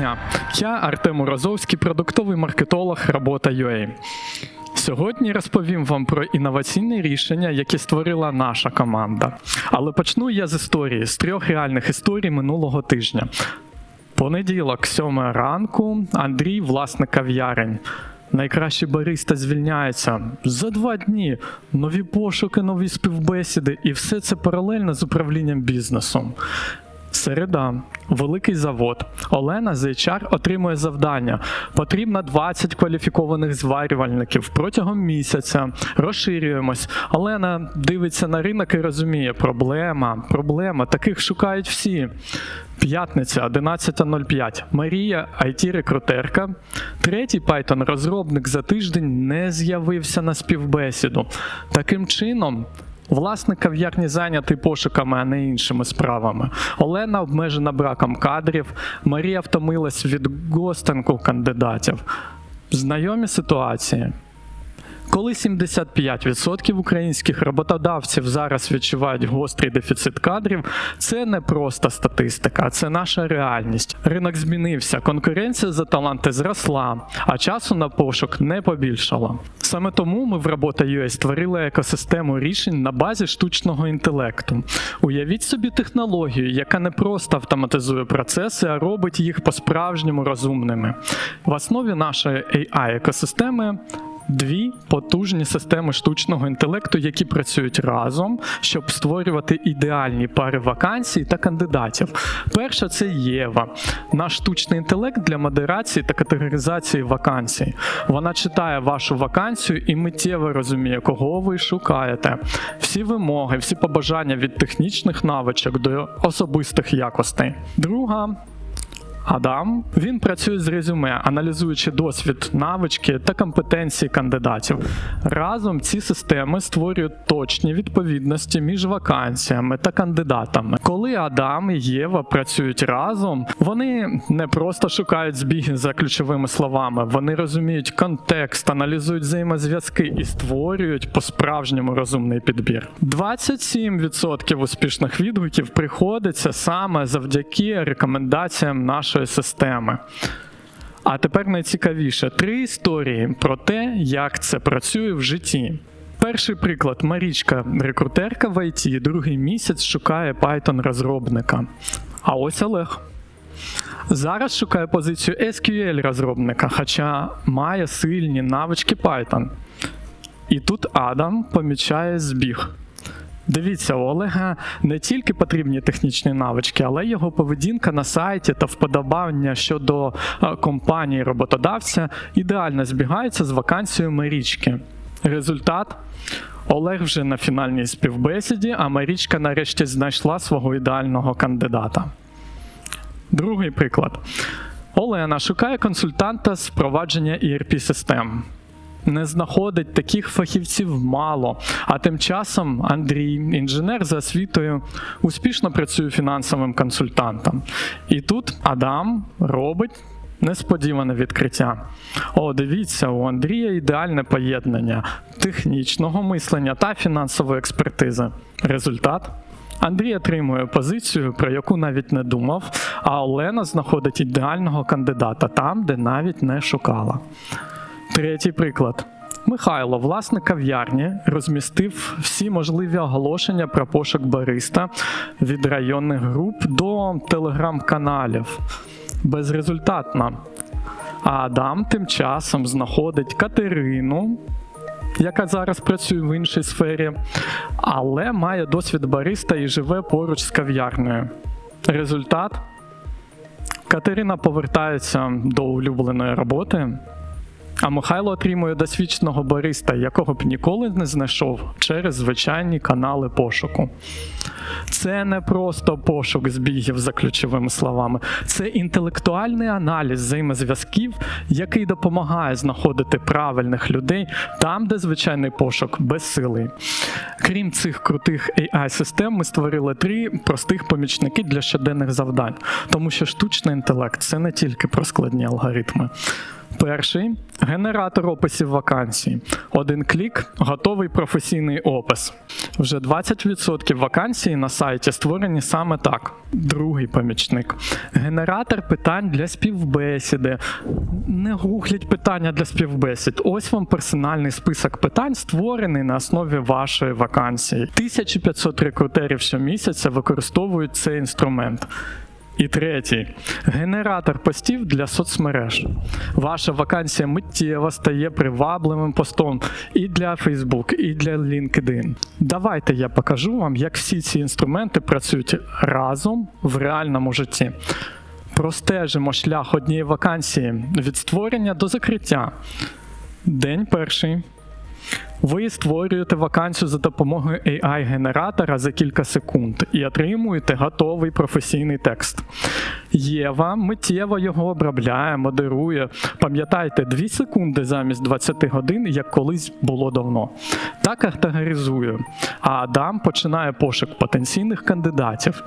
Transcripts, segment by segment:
дня! Я Артем Морозовський, продуктовий маркетолог робота UA. Сьогодні розповім вам про інноваційні рішення, які створила наша команда. Але почну я з історії, з трьох реальних історій минулого тижня. Понеділок, 7 ранку, Андрій, власник кав'ярень. Найкращий бариста звільняється за два дні. Нові пошуки, нові співбесіди, і все це паралельно з управлінням бізнесом. Середа, великий завод. Олена з HR отримує завдання. Потрібно 20 кваліфікованих зварювальників протягом місяця. Розширюємось. Олена дивиться на ринок і розуміє, проблема, проблема. Таких шукають всі. П'ятниця 11.05. Марія, IT-рекрутерка. Третій Python розробник за тиждень не з'явився на співбесіду. Таким чином. Власник кав'ярні зайнятий пошуками, а не іншими справами. Олена обмежена браком кадрів. Марія втомилась від гостинку кандидатів. Знайомі ситуації. Коли 75% українських роботодавців зараз відчувають гострий дефіцит кадрів, це не просто статистика, це наша реальність. Ринок змінився, конкуренція за таланти зросла, а часу на пошук не побільшало. Саме тому ми в Робота.ua створили екосистему рішень на базі штучного інтелекту. Уявіть собі технологію, яка не просто автоматизує процеси, а робить їх по-справжньому розумними. В основі нашої AI-екосистеми Дві потужні системи штучного інтелекту, які працюють разом, щоб створювати ідеальні пари вакансій та кандидатів. Перша це Єва, наш штучний інтелект для модерації та категоризації вакансій. Вона читає вашу вакансію і миттєво розуміє, кого ви шукаєте. Всі вимоги, всі побажання від технічних навичок до особистих якостей. Друга Адам він працює з резюме, аналізуючи досвід, навички та компетенції кандидатів. Разом ці системи створюють точні відповідності між вакансіями та кандидатами. Коли Адам і Єва працюють разом, вони не просто шукають збіги за ключовими словами, вони розуміють контекст, аналізують взаємозв'язки і створюють по-справжньому розумний підбір. 27% успішних відгуків приходиться саме завдяки рекомендаціям нашої системи. А тепер найцікавіше три історії про те, як це працює в житті. Перший приклад Марічка, рекрутерка в IT, другий місяць шукає Python розробника. А ось Олег. Зараз шукає позицію SQL розробника, хоча має сильні навички Python. І тут Адам помічає збіг. Дивіться, у Олега не тільки потрібні технічні навички, але його поведінка на сайті та вподобання щодо е, компанії роботодавця ідеально збігається з вакансією Марічки. Результат. Олег вже на фінальній співбесіді, а Марічка нарешті знайшла свого ідеального кандидата. Другий приклад. Олена шукає консультанта з впровадження ERP-систем. Не знаходить таких фахівців мало. А тим часом Андрій, інженер за освітою, успішно працює фінансовим консультантом. І тут Адам робить несподіване відкриття. О, дивіться, у Андрія ідеальне поєднання технічного мислення та фінансової експертизи. Результат. Андрій отримує позицію, про яку навіть не думав, а Олена знаходить ідеального кандидата там, де навіть не шукала. Третій приклад. Михайло, власник кав'ярні, розмістив всі можливі оголошення про пошук бариста від районних груп до телеграм-каналів. Безрезультатно. А Адам тим часом знаходить Катерину, яка зараз працює в іншій сфері, але має досвід бариста і живе поруч з кав'ярнею. Результат Катерина повертається до улюбленої роботи. А Михайло отримує досвідченого бариста, якого б ніколи не знайшов через звичайні канали пошуку. Це не просто пошук збігів за ключовими словами, це інтелектуальний аналіз взаємозв'язків, який допомагає знаходити правильних людей там, де звичайний пошук безсилий. Крім цих крутих AI-систем, ми створили три простих помічники для щоденних завдань, тому що штучний інтелект це не тільки про складні алгоритми. Перший Генератор описів вакансій. Один клік, готовий професійний опис. Вже 20% вакансій на сайті створені саме так. Другий помічник. Генератор питань для співбесіди. Не гугліть питання для співбесід. Ось вам персональний список питань, створений на основі вашої вакансії. 1500 рекрутерів щомісяця використовують цей інструмент. І третій генератор постів для соцмереж. Ваша вакансія миттєво стає привабливим постом і для Facebook, і для LinkedIn. Давайте я покажу вам, як всі ці інструменти працюють разом в реальному житті. Простежимо шлях однієї вакансії від створення до закриття. День перший. Ви створюєте вакансію за допомогою AI-генератора за кілька секунд і отримуєте готовий професійний текст. Єва миттєво його обробляє, модерує. Пам'ятайте, 2 секунди замість 20 годин, як колись було давно. Та категоризує. А Адам починає пошук потенційних кандидатів.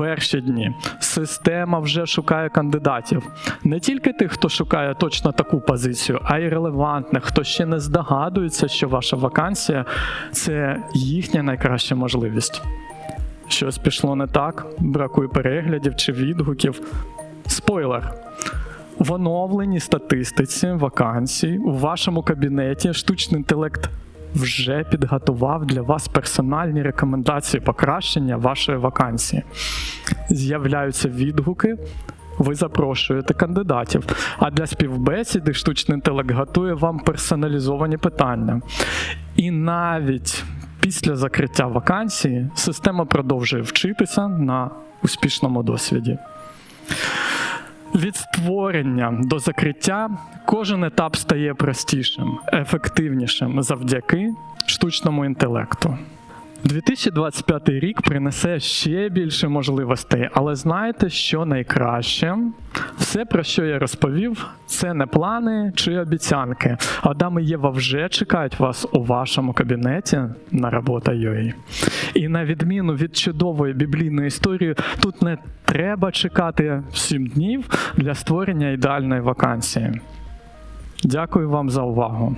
Перші дні система вже шукає кандидатів. Не тільки тих, хто шукає точно таку позицію, а й релевантних, хто ще не здогадується, що ваша вакансія це їхня найкраща можливість. Щось пішло не так, бракує переглядів чи відгуків. Спойлер. В оновленій статистиці вакансій у вашому кабінеті штучний інтелект вже підготував для вас персональні рекомендації покращення вашої вакансії. З'являються відгуки, ви запрошуєте кандидатів. А для співбесіди штучний інтелект готує вам персоналізовані питання. І навіть після закриття вакансії система продовжує вчитися на успішному досвіді. Від створення до закриття кожен етап стає простішим, ефективнішим завдяки штучному інтелекту. 2025 рік принесе ще більше можливостей, але знаєте, що найкраще? Все, про що я розповів, це не плани чи обіцянки. Адам і Єва вже чекають вас у вашому кабінеті на робота.ua. І на відміну від чудової біблійної історії, тут не треба чекати 7 днів для створення ідеальної вакансії. Дякую вам за увагу.